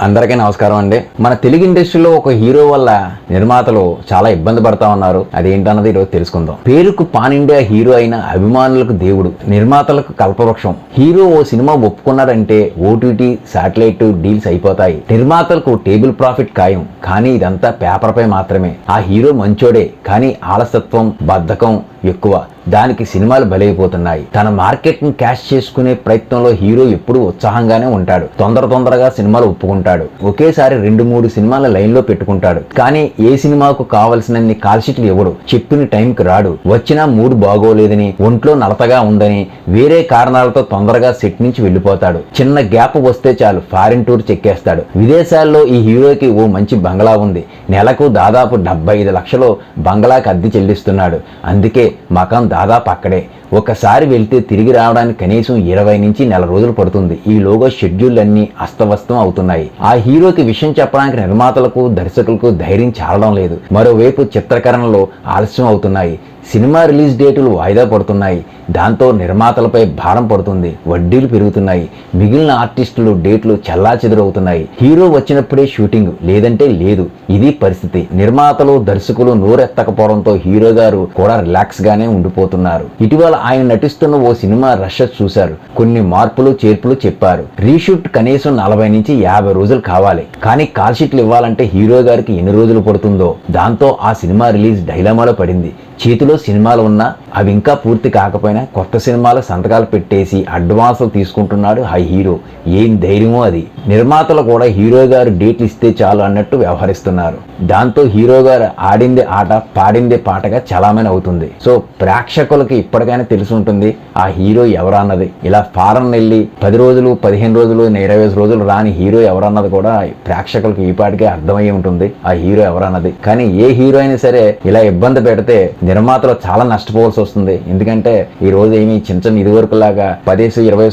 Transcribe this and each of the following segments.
అందరికీ నమస్కారం అండి. మన తెలుగు ఇండస్ట్రీలో ఒక హీరో వల్ల నిర్మాతలు చాలా ఇబ్బంది పడతా ఉన్నారు. అదేంటన్నది ఈరోజు తెలుసుకుందాం. పేరుకు పాన్ ఇండియా హీరో అయిన అభిమానులకు దేవుడు నిర్మాతలకు కల్పవృక్షం. హీరో ఓ సినిమా ఒప్పుకున్నారంటే ఓటీటీ శాటిలైట్ డీల్స్ అయిపోతాయి. నిర్మాతలకు టేబుల్ ప్రాఫిట్ ఖాయం. కానీ ఇదంతా పేపర్ పై మాత్రమే. ఆ హీరో మంచోడే కానీ ఆలసత్వం బద్ధకం ఎక్కువ. దానికి సినిమాలు బలైపోతున్నాయి. తన మార్కెట్ని క్యాష్ చేసుకునే ప్రయత్నంలో హీరో ఎప్పుడూ ఉత్సాహంగానే ఉంటాడు. తొందర తొందరగా సినిమాలు ఒప్పుకుంటాడు. ఒకేసారి రెండు మూడు సినిమాల లైన్లో పెట్టుకుంటాడు. కానీ ఏ సినిమాకు కావలసినన్ని కాల్షీట్లు ఇవ్వడు. చెప్పిన టైంకి రాడు. వచ్చినా మూడు బాగోలేదని ఒంట్లో నలతగా ఉందని వేరే కారణాలతో తొందరగా సెట్ నుంచి వెళ్ళిపోతాడు. చిన్న గ్యాప్ వస్తే చాలు ఫారిన్ టూర్ చెక్కేస్తాడు. విదేశాల్లో ఈ హీరోకి ఓ మంచి బంగ్లా ఉంది. నెలకు దాదాపు డెబ్బై ఐదు లక్షలు బంగ్లాకి అద్దె చెల్లిస్తున్నాడు. అందుకే మకాం దాదాపు అక్కడే. ఒకసారి వెళ్తే తిరిగి రావడానికి కనీసం ఇరవై నుంచి నెల రోజులు పడుతుంది. ఈ లోగో షెడ్యూల్ అన్ని అస్తవ్యస్తం అవుతున్నాయి. ఆ హీరోకి విషయం చెప్పడానికి నిర్మాతలకు దర్శకులకు ధైర్యం చాలడం లేదు. మరోవైపు చిత్రీకరణలో ఆలస్యం అవుతున్నాయి. సినిమా రిలీజ్ డేటులు వాయిదా పడుతున్నాయి. దాంతో నిర్మాతలపై భారం పడుతుంది. వడ్డీలు పెరుగుతున్నాయి. మిగిలిన ఆర్టిస్టులు డేట్లు చల్లా చెదురవుతున్నాయి హీరో వచ్చినప్పుడే షూటింగ్ లేదంటే లేదు. ఇది పరిస్థితి. నిర్మాతలు దర్శకులు నోరెత్తకపోవడంతో హీరో గారు కూడా రిలాక్స్ గానే ఉండిపోతున్నారు. ఇటీవల ఆయన నటిస్తున్న ఓ సినిమా రష్ చూశారు. కొన్ని మార్పులు చేర్పులు చెప్పారు. రీషూట్ కనీసం నలభై నుంచి యాభై రోజులు కావాలి. కానీ కాల్ షీట్లు ఇవ్వాలంటే హీరో గారికి ఎన్ని రోజులు పడుతుందో. దాంతో ఆ సినిమా రిలీజ్ డైలామాలో పడింది. చేతిలో సినిమాలు ఉన్నా అవి ఇంకా పూర్తి కాకపోయినా కొత్త సినిమాలు సంతకాలు పెట్టేసి అడ్వాన్సులు తీసుకుంటున్నాడు ఆ హీరో. ఏం ధైర్యమో అది. నిర్మాతలు కూడా హీరో గారు డేట్లు ఇస్తే చాలు అన్నట్టు వ్యవహరిస్తున్నారు. దాంతో హీరో గారు ఆడిందే ఆట పాడిందే పాటగా చలామణి అవుతుంది. సో ప్రేక్షకులకి ఇప్పటికైనా తెలిసి ఉంటుంది ఆ హీరో ఎవరన్నది. ఇలా ఫారెన్ వెళ్ళి పది రోజులు పదిహేను రోజులు ఇరవై ఐదు రోజులు రాని హీరో ఎవరన్నది కూడా ప్రేక్షకులకు ఈ పాటికే అర్థమయ్యి ఉంటుంది ఆ హీరో ఎవరన్నది. కానీ ఏ హీరో అయినా సరే ఇలా ఇబ్బంది పెడితే నిర్మాతలు చాలా నష్టపోవాల్సి వస్తుంది. ఎందుకంటే ఈ రోజు ఏమి చిన్న చిన్న ఇదివరకు లాగా పదేసి ఇరవై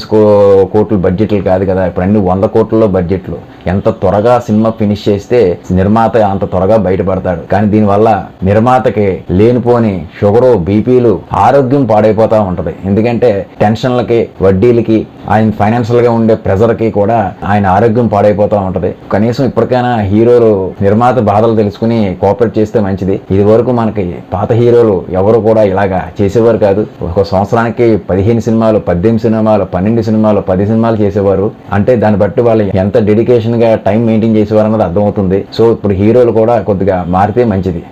కోట్ల బడ్జెట్లు కాదు కదా. ఇప్పుడు అన్ని వంద కోట్లలో బడ్జెట్లు. ఎంత త్వరగా సినిమా ఫినిష్ చేస్తే నిర్మాత అంత త్వరగా బయటపడతాడు. కానీ దీనివల్ల నిర్మాతకి లేనిపోని షుగరు బీపీలు ఆరోగ్యం పాడైపోతా ఉంటది. ఎందుకంటే టెన్షన్లకి వడ్డీలకి ఆయన ఫైనాన్షియల్గా ఉండే ప్రెజర్కి కూడా ఆయన ఆరోగ్యం పాడైపోతా ఉంటది. కనీసం ఇప్పటికైనా హీరోలు నిర్మాత బాధలు తెలుసుకుని కోఆపరేట్ చేస్తే మంచిది. ఇది వరకు మనకి పాత హీరోలు ఎవరు కూడా ఇలాగా చేసేవారు కాదు. ఒక సంవత్సరానికి పదిహేను సినిమాలు పద్దెనిమిది సినిమాలు పన్నెండు సినిమాలు పది సినిమాలు చేసేవారు. అంటే దాన్ని బట్టి వాళ్ళు ఎంత డెడికేషన్ గా టైం మెయింటైన్ చేసేవారు అన్నది అర్థమవుతుంది. సో ఇప్పుడు హీరోలు కూడా కొద్దిగా మారితే మంచిది.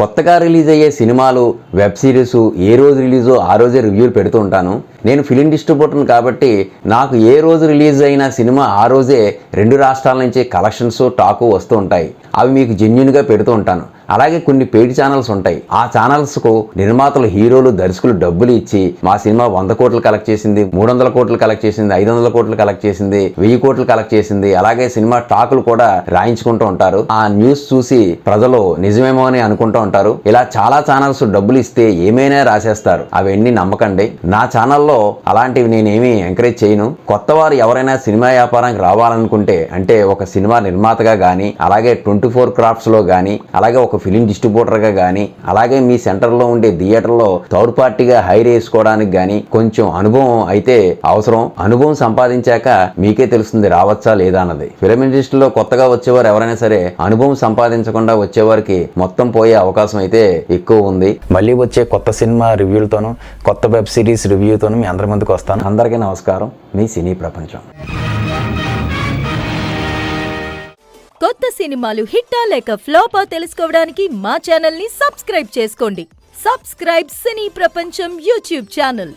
కొత్తగా రిలీజ్ అయ్యే సినిమాలు వెబ్ సిరీస్ ఏ రోజు రిలీజో ఆ రోజే రివ్యూలు పెడుతూ ఉంటాను. నేను ఫిలిం డిస్ట్రిబ్యూటర్ని కాబట్టి నాకు ఏ రోజు రిలీజ్ అయిన సినిమా ఆ రోజే రెండు రాష్ట్రాల నుంచి కలెక్షన్స్ టాకు వస్తూ ఉంటాయి. అవి మీకు జెన్యున్గా పెడుతూ ఉంటాను. అలాగే కొన్ని పెయిడ్ ఛానల్స్ ఉంటాయి. ఆ ఛానల్స్కు నిర్మాతలు హీరోలు దర్శకులు డబ్బులు ఇచ్చి మా సినిమా వంద కోట్లు కలెక్ట్ చేసింది మూడు వందల కోట్లు కలెక్ట్ చేసింది ఐదు వందల కోట్లు కలెక్ట్ చేసింది వెయ్యి కోట్లు కలెక్ట్ చేసింది. అలాగే సినిమా టాకులు కూడా రాయించుకుంటూ ఉంటారు. ఆ న్యూస్ చూసి ప్రజలు నిజమేమో అని అనుకుంటూ ఉంటారు. ఇలా చాలా ఛానల్స్ డబ్బులు ఇస్తే ఏమైనా రాసేస్తారు. అవన్నీ నమ్మకండి. నా ఛానల్లో అలాంటివి నేనేమి ఎంకరేజ్ చేయను. కొత్త వారు ఎవరైనా సినిమా వ్యాపారానికి రావాలనుకుంటే అంటే ఒక సినిమా నిర్మాతగా కానీ అలాగే ట్వంటీ ఫోర్ క్రాఫ్ట్స్లో కానీ అలాగే ఒక ఫిలిం డిస్ట్రిబ్యూటర్గా కానీ అలాగే మీ సెంటర్లో ఉండే థియేటర్లో థర్డ్ పార్టీగా హైర్ వేసుకోవడానికి కానీ కొంచెం అనుభవం అయితే అవసరం. అనుభవం సంపాదించాక మీకే తెలుస్తుంది రావచ్చా లేదా అన్నది. ఫిలిం ఇండస్ట్రీలో కొత్తగా వచ్చేవారు ఎవరైనా సరే అనుభవం సంపాదించకుండా వచ్చేవారికి మొత్తం పోయే అవకాశం అయితే ఎక్కువ ఉంది. మళ్ళీ వచ్చే కొత్త సినిమా రివ్యూలతోనూ కొత్త వెబ్ సిరీస్ రివ్యూతోనూ మీ అందరి ముందుకు వస్తాను. అందరికీ నమస్కారం. మీ సినీ ప్రపంచం. కొత్త సినిమాలు హిట్టా లేక ఫ్లోపా తెలుసుకోవడానికి మా ఛానల్ని సబ్స్క్రైబ్ చేసుకోండి. సబ్స్క్రైబ్ సినీ ప్రపంచం యూట్యూబ్ ఛానల్.